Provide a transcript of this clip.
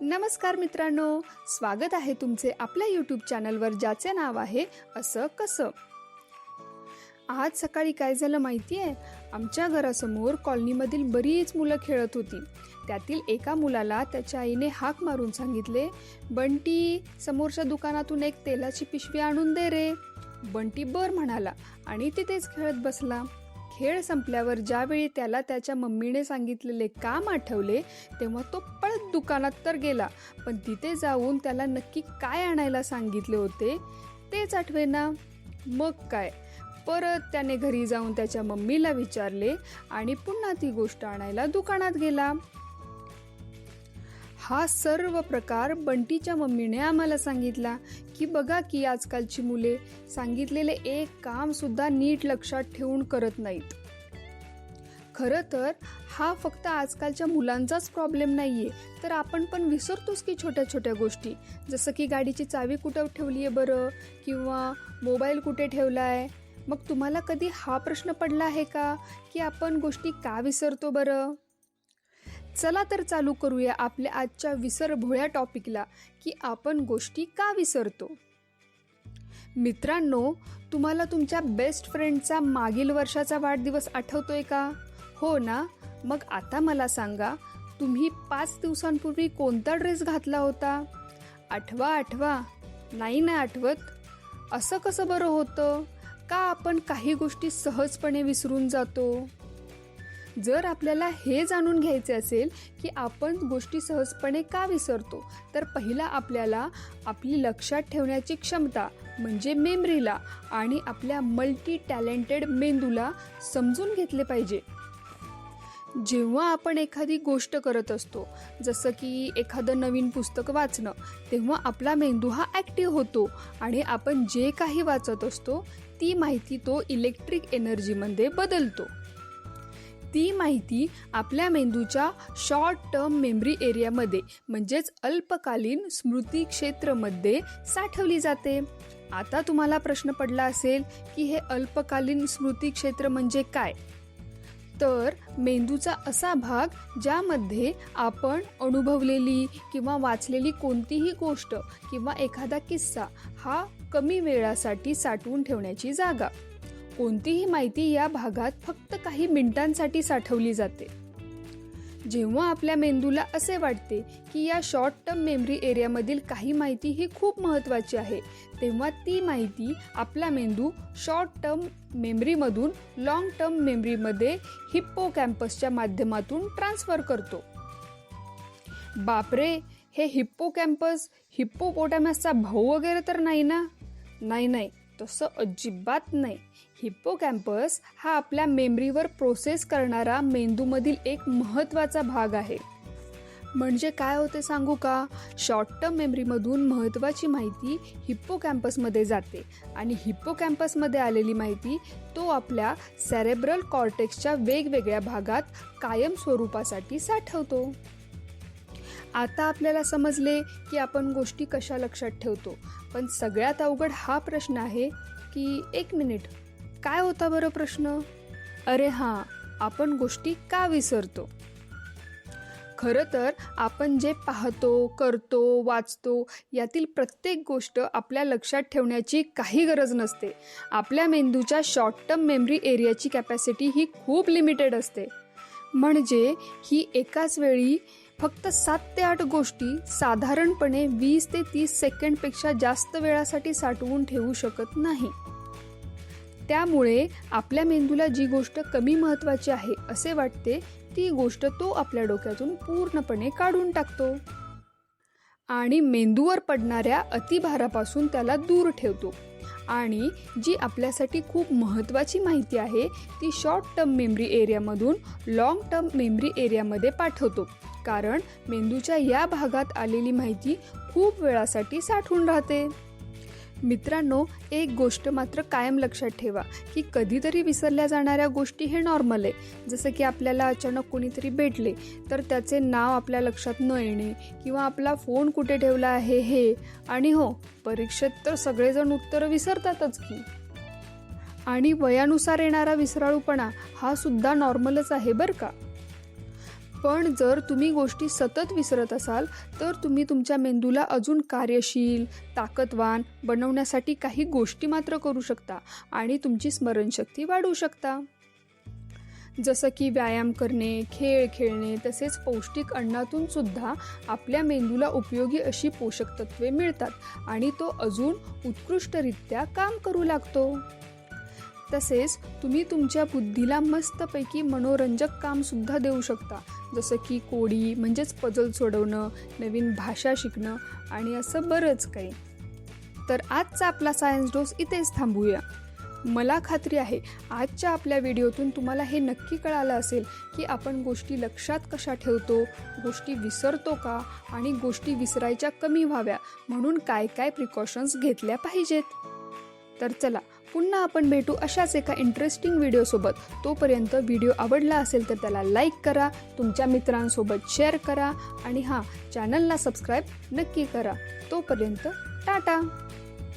नमस्कार मित्रांनो स्वागत आहे तुमचे आपल्या यूट्यूब चॅनलवर ज्याचे नाव आहे असं कसं. आज सकाळी काय झालं माहिती आहे आमच्या घरासमोर कॉलनीमधील बरीच मुलं खेळत होती. त्यातील एका मुलाला त्याच्या आईने हाक मारून सांगितले बंटी समोरच्या दुकानातून एक तेलाची पिशवी आणून दे रे. बंटी बर म्हणाला आणि तिथेच खेळत बसला. खेळ संपल्यावर ज्यावेळी त्याला त्याच्या मम्मीने सांगितलेले काम आठवले तेव्हा तो पळत दुकानात तर गेला. पण तिथे जाऊन त्याला नक्की काय आणायला सांगितले होते तेच आठवेना. मग काय? परत त्याने घरी जाऊन त्याच्या मम्मीला विचारले आणि पुन्हा ती गोष्ट आणायला दुकानात गेला. हा सर्व प्रकार बंटीच्या मम्मीने आम्हाला सांगितला. की बघा की आजकालची मुले सांगितलेले एक काम सुद्धा नीट लक्षात ठेवून करत नाहीत. खरं तर हा फक्त आजकालच्या मुलांचाच प्रॉब्लेम नाहीये. तर आपण पण विसरतोच की छोट्या छोट्या गोष्टी. जसं की गाडीची चावी कुठं ठेवली आहे बरं? किंवा मोबाईल कुठे ठेवला आहे मग तुम्हाला कधी हा प्रश्न पडला आहे का? की आपण गोष्टी का विसरतो बरं? चला तर चालू करूया आपल्या आजच्या विसरभोळ्या टॉपिकला की आपण गोष्टी का विसरतो? मित्रांनो तुम्हाला तुमच्या बेस्ट फ्रेंडचा मागील वर्षाचा वाढदिवस आठवतोय का? हो ना? मग आता मला सांगा तुम्ही पाच दिवसांपूर्वी कोणता ड्रेस घातला होता? आठवा आठवा. नाही ना आठवत? असं कसं बरं होतं? का आपण काही गोष्टी सहजपणे विसरून जातो? जर आपल्याला हे जाणून घ्यायचे असेल की आपण गोष्टी सहजपणे का विसरतो तर पहिला आपल्याला आपली लक्षात ठेवण्याची क्षमता म्हणजे मेमरीला आणि आपल्या मल्टी टॅलेंटेड मेंदूला समजून घेतले पाहिजे. जेव्हा आपण एखादी गोष्ट करत असतो जसं की एखादं नवीन पुस्तक वाचणं तेव्हा आपला मेंदू हा ॲक्टिव्ह होतो आणि आपण जे काही वाचत असतो ती माहिती तो इलेक्ट्रिक एनर्जीमध्ये बदलतो. ती माहिती आपल्या मेंदूच्या शॉर्ट टर्म मेमरी एरियामध्ये म्हणजेच अल्पकालीन स्मृती क्षेत्रमध्ये साठवली जाते. आता तुम्हाला प्रश्न पडला असेल की हे अल्पकालीन स्मृती क्षेत्र म्हणजे काय? तर मेंदूचा असा भाग ज्यामध्ये आपण अनुभवलेली किंवा वाचलेली कोणतीही गोष्ट किंवा एखादा किस्सा हा कमी वेळासाठी साठवून ठेवण्याची जागा. कोणतीही माहिती या भागात फक्त काही मिनिटांसाठी साठवली जाते. जेव्हा आपल्या मेंदूला असे वाटते की या शॉर्ट टर्म मेमरी एरियामधील काही माहिती ही खूप महत्त्वाची आहे तेव्हा ती माहिती आपला मेंदू शॉर्ट टर्म मेमरीमधून लॉंग टर्म मेमरीमध्ये हिप्पो कॅम्पसच्या माध्यमातून ट्रान्सफर करतो. बापरे! हे हिप्पो कॅम्पस हिप्पो हिप्पोपोटॅमसचा भाऊ वगैरे तर नाही ना? नाही नाही. तसं अजिबात नाही. हिप्पोकॅम्पस हा आपल्या मेमरीवर प्रोसेस करणारा मेंदूमधील एक महत्त्वाचा भाग आहे. म्हणजे काय होते सांगू का? शॉर्ट टर्म मेमरीमधून महत्त्वाची माहिती हिप्पोकॅम्पसमध्ये जाते आणि हिप्पोकॅम्पसमध्ये आलेली माहिती तो आपल्या सेरेब्रल कॉर्टेक्सच्या वेगवेगळ्या भागात कायम स्वरूपासाठी साठवतो. आता आपल्याला समजले की आपण गोष्टी कशा लक्षात ठेवतो. पण सगळ्यात अवघड हा प्रश्न आहे की एक मिनिट काय होता बरं प्रश्न? अरे हां आपण गोष्टी का विसरतो? खरं तर आपण जे पाहतो करतो वाचतो यातील प्रत्येक गोष्ट आपल्या लक्षात ठेवण्याची काही गरज नसते. आपल्या मेंदूच्या शॉर्ट टर्म मेमरी एरियाची कॅपॅसिटी ही खूप लिमिटेड असते. म्हणजे ही एकाच वेळी फक्त सात ते आठ गोष्टी साधारणपणे वीस ते तीस सेकंडपेक्षा जास्त वेळासाठी साठवून ठेवू शकत नाही. त्यामुळे आपल्या मेंदूला जी गोष्ट कमी महत्त्वाची आहे असे वाटते ती गोष्ट तो आपल्या डोक्यातून पूर्णपणे काढून टाकतो. आणि मेंदूवर पडणाऱ्या अतिभारापासून त्याला दूर ठेवतो. आणि जी आपल्यासाठी खूप महत्त्वाची माहिती आहे ती शॉर्ट टर्म मेमरी एरियामधून लाँग टर्म मेमरी एरियामध्ये पाठवतो. कारण मेंदूच्या या भागात आलेली माहिती खूप वेळासाठी साठवून राहते. मित्रांनो एक गोष्ट मात्र कायम लक्षात ठेवा की कधीतरी विसरल्या जाणाऱ्या गोष्टी हे नॉर्मल आहे. जसं की आपल्याला अचानक कोणीतरी भेटले तर त्याचे नाव आपल्या लक्षात न येणे किंवा आपला फोन कुठे ठेवला आहे हे आणि हो परीक्षेत तर सगळेजण उत्तरं विसरतातच की. आणि वयानुसार येणारा विसराळूपणा हा सुद्धा नॉर्मलच आहे बरं का? पण जर तुम्ही गोष्टी सतत विसरत असाल तर तुम्ही तुमच्या मेंदूला अजून कार्यशील ताकदवान बनवण्यासाठी काही गोष्टी मात्र करू शकता आणि तुमची स्मरणशक्ती वाढवू शकता. जसं की व्यायाम करणे खेळ खेळणे तसेच पौष्टिक अन्नातून सुद्धा आपल्या मेंदूला उपयोगी अशी पोषक तत्वे मिळतात आणि तो अजून उत्कृष्टरित्या काम करू लागतो. तसेच तुम्ही तुमच्या बुद्धीला मस्तपैकी मनोरंजक कामसुद्धा देऊ शकता. जसं की कोडी म्हणजेच पजल सोडवणं नवीन भाषा शिकणं आणि असं बरंच काही. तर आजचा आपला सायन्स डोस इथेच थांबूया. मला खात्री आहे आजच्या आपल्या व्हिडिओतून तुम्हाला हे नक्की कळालं असेल की आपण गोष्टी लक्षात कशा ठेवतो गोष्टी विसरतो का आणि गोष्टी विसरायच्या कमी व्हाव्या म्हणून काय काय प्रिकॉशन्स घेतल्या पाहिजेत? तर चला पुन्हा आपण भेटू अशाच एका इंटरेस्टिंग व्हिडिओसोबत तोपर्यंत व्हिडिओ आवडला असेल तर त्याला लाईक करा तुमच्या मित्रांसोबत शेअर करा आणि हां चॅनलला सबस्क्राईब नक्की करा. तोपर्यंत टाटा!